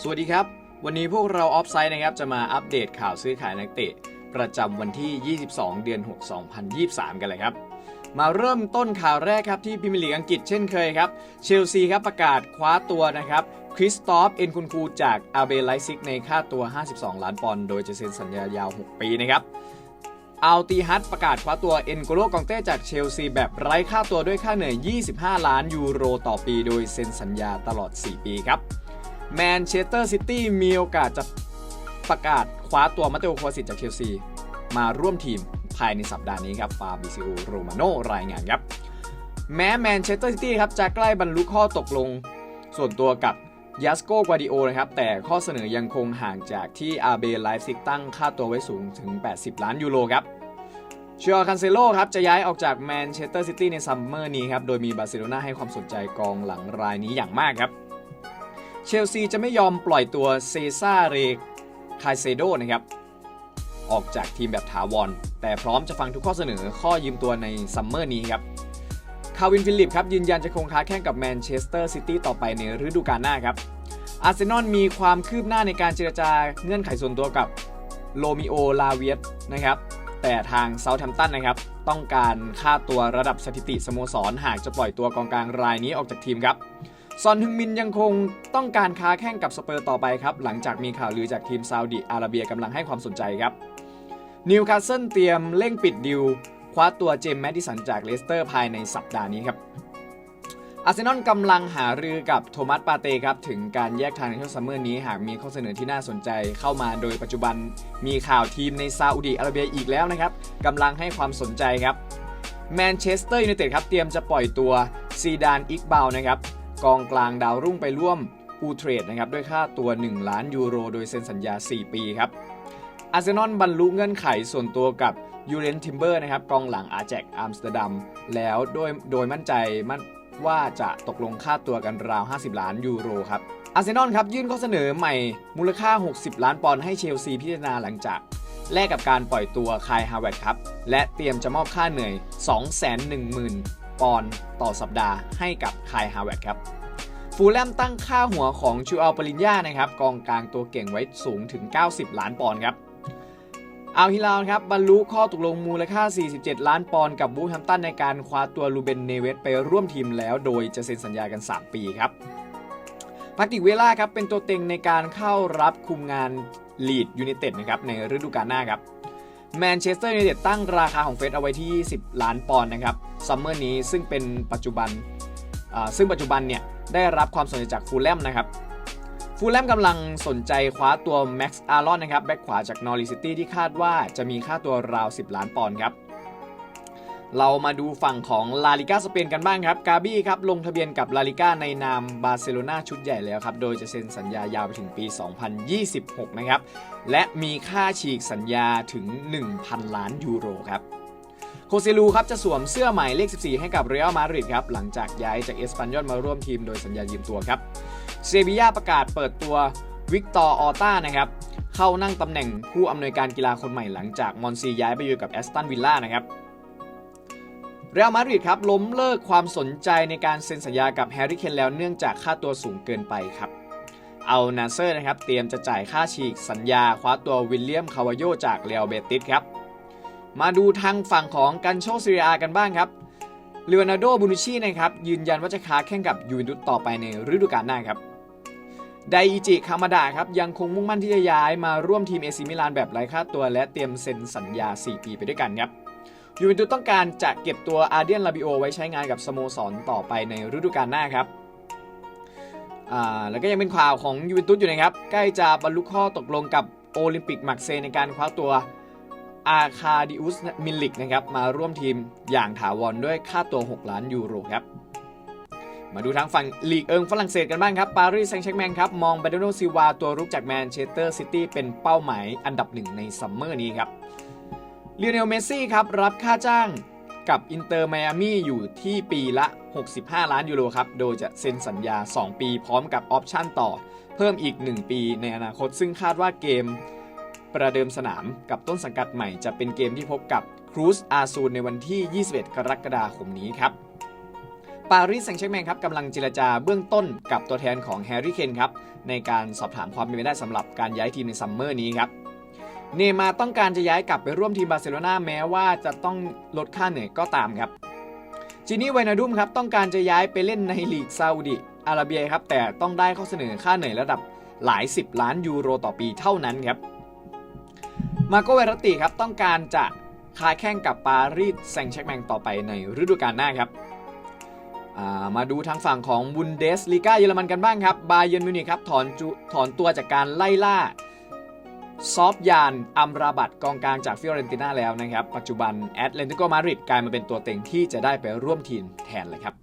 สวัสดีครับ วันนี้พวกเราออฟไซด์นะครับ จะมาอัปเดตข่าวซื้อขายนักเตะ ประจำวันที่ 22 เดือน 6 2023 กันเลยครับ มาเริ่มต้นข่าวแรกครับที่พรีเมียร์ลีกอังกฤษเช่นเคยครับ เชลซีครับประกาศคว้าตัวนะครับคริสตอฟเอ็นคุนคูจากอาเบไลซิกในค่าตัว 52 ล้านปอนด์โดยจะเซ็นสัญญายาว 6 ปีนะครับอัลตีฮัตประกาศคว้าตัวเอ็นโกโลกองเต้จากเชลซีแบบไร้ค่าตัวด้วยค่าเหนื่อย 25 ล้านยูโรต่อปี โดยเซ็นสัญญาตลอด 4 ปีครับ แมนเชสเตอร์ซิตี้มีโอกาสจะประกาศคว้าตัวมาเตโอโควาสิตจากเชลซีมาร่วมทีมภายในสัปดาห์นี้ครับฟาบิซิโอโรมาโนรายงานครับ แม้แมนเชสเตอร์ซิตี้ครับจะใกล้บรรลุข้อตกลง ส่วนตัวกับยัสโกกวาดิโอนะครับ แต่ข้อเสนอยังคงห่างจากที่อาเบไลฟ์ซิกตั้งค่าตัวไว้สูงถึง 80 ล้านยูโรครับเชียร์คันเซโลครับ จะย้ายออกจากแมนเชสเตอร์ซิตี้ในซัมเมอร์นี้ครับ โดยมีบาร์เซโลนาให้ความสนใจกองหลังรายนี้อย่างมากครับ เชลซีจะไม่ยอมปล่อยตัวเซซ่าเรคายเซโดนะครับ ออกจากทีมแบบถาวร แต่พร้อมจะฟังทุกข้อเสนอข้อยืมตัวในซัมเมอร์นี้ครับคาวินฟิลิปครับยืนยันจะคงค้าแข่งกับแมนเชสเตอร์ซิตี้ต่อไปในฤดูกาลหน้าครับอาร์เซนอลมีความคืบหน้าในการเจรจาเงื่อนไขส่วนตัวกับโลมิโอลาเวียสนะครับแต่ทางเซาท์แฮมป์ตันนะครับ ต้องการค่าตัวระดับสถิติสโมสรหากจะปล่อยตัวกองกลางรายนี้ออกจากทีมครับ ซอนฮึงมินยังคงต้องการค้าแข่งกับสเปอร์ต่อไปครับ หลังจากมีข่าวลือจากทีมซาอุดิอาระเบียกำลังให้ความสนใจครับนิวคาสเซิลเตรียมเร่งปิดดิวคว้าตัวเจมส์แมดดิสันจากเลสเตอร์ภายในสัปดาห์นี้ครับอาร์เซนอลกำลังหารือกับโทมัสปาเต้ครับ ถึงการแยกทางในช่วงซัมเมอร์นี้หากมีข้อเสนอที่น่าสนใจเข้ามาโดยปัจจุบันมีข่าวทีมในซาอุดิอาระเบียอีกแล้วนะครับกำลังให้ความสนใจครับแมนเชสเตอร์ยูไนเต็ดครับเตรียมจะปล่อยตัวซีดานอิกบาวนะครับ กองกลางดาวรุ่งไปร่วมอูเทรดนะครับด้วยค่าตัว 1 ล้านยูโร โดยเซ็นสัญญา 4 ปีครับอาร์เซนอลบรรลุเงื่อนไขส่วนตัวกับยูเรนทิมเบอร์นะครับกองหลังอาแจกอัมสเตอร์ดัมแล้วโดยโดยมั่นใจมั่นว่าจะตกลงค่าตัวกันราว 50 ล้านยูโรครับอาร์เซนอลครับยื่นข้อเสนอใหม่มูลค่า 60 ล้านปอนด์ให้เชลซีพิจารณาหลังจากแลกกับการปล่อยตัวคายฮาวเวิร์ดครับ และเตรียมจะมอบค่าเหนื่อย 210,000 ปอนด์ต่อสัปดาห์ให้กับคายฮาวเวิร์ดครับฟูลแลมตั้งค่าหัวของชูอัลปริญญานะครับกองกลางตัวเก่งไว้สูงถึง 90 ล้านปอนด์ครับอัลฮิลาลครับบรรลุข้อตกลงมูลค่า 47 ล้านปอนด์กับบูแฮมตันในการคว้าตัวลูเบนเนเวสไปร่วมทีมแล้ว โดยจะเซ็นสัญญากัน 3 ปีครับพักติกเวล่าครับเป็นตัวเต็งในการเข้ารับคุมงานลีดยูไนเต็ดนะครับในฤดูกาลหน้าครับ แมนเชสเตอร์ยูไนเต็ดตั้งราคาของเฟสเอาไว้ที่20ล้านปอนด์นะครับซัมเมอร์นี้ซึ่งเป็นปัจจุบันซึ่งปัจจุบันเนี่ยได้รับความสนใจจากฟูลแลมนะครับฟูลแลมกำลังสนใจคว้าตัวแม็กซ์อารอนนะครับแบ็กขวาจากนอริซิตี้ที่คาดว่าจะมีค่าตัวราว 10 ล้านปอนด์ครับ เรามาดูฝั่งของลาลิก้าสเปนกันบ้างครับ กาบี้ครับ ลงทะเบียนกับลาลิก้าในนามบาร์เซโลนาชุดใหญ่แล้วครับ โดยจะเซ็นสัญญายาวไปถึงปี 2026 นะครับ และมีค่าฉีกสัญญาถึง 1,000 ล้านยูโรครับโคเซลูครับจะสวมเสื้อใหมายเลข 14 ให้กับเรอัลมาดริดครับ หลังจากย้ายจากเอสปันยอลมาร่วมทีมโดยสัญญายืมตัวครับ เซบียาประกาศเปิดตัววิกตอร์ออต้านะครับ เข้านั่งตำแหน่งผู้อำนวยการกีฬาคนใหม่หลังจากมอนซีย้ายไปอยู่กับแอสตันวิลล่านะครับ เรอัลมาดริดครับล้มเลิกความสนใจในการเซ็นสัญญากับแฮร์รี่เคนแล้วเนื่องจากค่าตัวสูงเกินไปครับเอานาเซอร์นะครับเตรียมจะจ่ายค่าฉีกสัญญาคว้าตัววิลเลียมคาวาโยจากเรอัลเบติสครับมาดูทางฝั่งของกันโชซีเรียกันบ้างครับเล o อนาร์โดบูนุชีนะครับยืนยันว่าจะค้าแข่งกับยูเวนตุสต่อไปในฤดูกาลหน้าครับไดอิจิคามาดะครับยังคงมุ่งมั่นที่จะย้ายมาร่วมทีมเอซิมิลานแบบไร้ค่าตัว และเตรียมเซ็นสัญญา 4 ปีไปด้วยกันครับ ยูเวนตุสต้องการจะเก็บตัวอาร์เดียนลาบิโอไว้ใช้งานกับสโมสรต่อไปในฤดูกาลหน้าครับแล้วก็ยังเป็นข่าวของยูเวนตุสอยู่นะครับใกล้จะบรรลุข้อตกลงกับโอลิมปิกมักเซในการคว้าตัวอาคาดิอุสมิลิกนะครับมาร่วมทีมอย่างถาวรด้วยค่าตัว 6 ล้านยูโรครับมาดูทางฝั่งลีกเอิงฝรั่งเศสกันบ้างครับปารีสแซงต์แชร์แมงครับ มองเบรโนซิวาตัวรุกจากแมนเชสเตอร์ซิตี้เป็นเป้าหมายอันดับหนึ่งในซัมเมอร์นี้ครับ เล o เนลเมสซี่ครับรับค่าจ้างกับอินเตอร์ไมอามี่อยู่ที่ปีละ 65 ล้านยูโรครับ โดยจะเซ็นสัญญา 2 ปีพร้อมกับออปชั่นต่อ เพิ่มอีก 1 ปีในอนาคต ซึ่งคาดว่าเกมประเดิมสนามกับต้นสังกัดใหม่จะเป็นเกมที่พบกับครูซอาซูนในวันที่ 21 กรกฎาคมนี้ครับปปารีสแซงต์แชร์แมงครับกำลังเจรจาเบื้องต้นกับตัวแทนของแฮร์รี่เคนครับในการสอบถามความเป็นไปได้สำหรับการย้ายทีมในซัมเมอร์นี้ครับ เนย์มาต้องการจะย้ายกลับไปร่วมทีมบาร์เซโลนาแม้ว่าจะต้องลดค่าเหนื่อยก็ตามครับจินี่ไวนาดุมครับต้องการจะย้ายไปเล่นในลีกซาอุดิอาระเบียครับแต่ต้องได้ข้อเสนอค่าเหนื่อยระดับหลาย 10 ล้านยูโรต่อปีเท่านั้นครับมาโกเวรติครับต้องการจะค้าแข่งกับปารีสแซงต์แชร์แมงต่อไปในฤดูกาลหน้าครับามาดูทางฝั่งของบุนเดสลีกาเยอรมันกันบ้างครับบาเยิร์นมิวนิกครับถอนถอนตัวจากการไล่ล่า ซอฟยานอัมราบัตกองกลางจากฟิออเรนติน่าแล้วนะครับ ปัจจุบันแอตเลนติโกมาดริดกลายมาเป็นตัวเต็งที่จะได้ไปร่วมทีมแทนเลยครับ